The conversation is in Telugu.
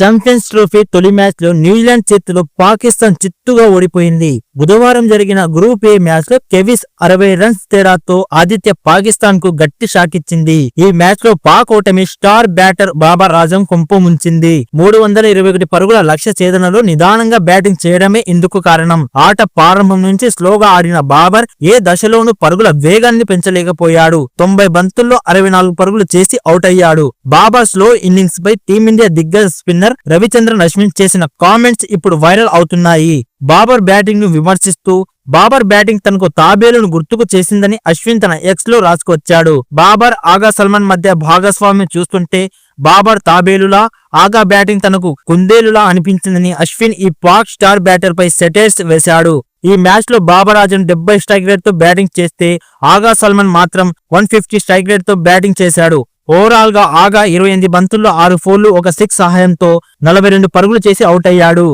ఛాంపియన్స్ ట్రోఫీ తొలి మ్యాచ్లో న్యూజిలాండ్ చేతిలో పాకిస్తాన్ చిత్తుగా ఓడిపోయింది. బుధవారం జరిగిన గ్రూప్ ఏ మ్యాచ్లో కెవిస్ అరవై రన్స్ తేడాతో ఆదిత్య పాకిస్తాన్కు గట్టి షాక్ ఇచ్చింది. ఈ మ్యాచ్లో పాక్ ఓటమి స్టార్ బ్యాటర్ బాబర్ రాజం కొంపు ముంచింది. మూడు వందల ఇరవై ఒకటి పరుగుల లక్ష్య ఛేదనలో నిదానంగా బ్యాటింగ్ చేయడమే ఇందుకు కారణం. ఆట ప్రారంభం నుంచి స్లోగా ఆడిన బాబర్ ఏ దశలోనూ పరుగుల వేగాన్ని పెంచలేకపోయాడు. తొంభై బంతుల్లో అరవై నాలుగు పరుగులు చేసి అవుట్ అయ్యాడు. బాబర్ స్లో ఇన్నింగ్స్ పై టీమిండియా దిగ్గజ స్పిన్నర్ రవిచంద్రన్ అశ్విన్ చేసిన కామెంట్స్ ఇప్పుడు వైరల్ అవుతున్నాయి. బాబర్ బ్యాటింగ్ను విమర్శిస్తూ బాబర్ బ్యాటింగ్ తనకు తాబేలును గుర్తుకు చేసిందని అశ్విన్ తన ఎక్స్లో రాసుకొచ్చాడు. బాబర్ ఆగా సల్మాన్ మధ్య భాగస్వామ్యం చూస్తుంటే బాబర్ తాబేలులా ఆగా బ్యాటింగ్ తనకు కుందేలులా అనిపించిందని అశ్విన్ ఈ పాక్ స్టార్ బ్యాటర్ పై సెటైర్స్ వేశాడు. ఈ మ్యాచ్లో బాబర్ ఆజం డెబ్బై స్ట్రైక్ రేట్తో బ్యాటింగ్ చేస్తే ఆగా సల్మాన్ మాత్రం వన్ ఫిఫ్టీ స్ట్రైక్ రేట్తో బ్యాటింగ్ చేశాడు. ఓవరాల్గా ఆగా ఇరవై ఎనిమిది బంతుల్లో ఆరు ఫోర్లు ఒక సిక్స్ సహాయంతో నలభై రెండు పరుగులు చేసి అవుట్ అయ్యాడు.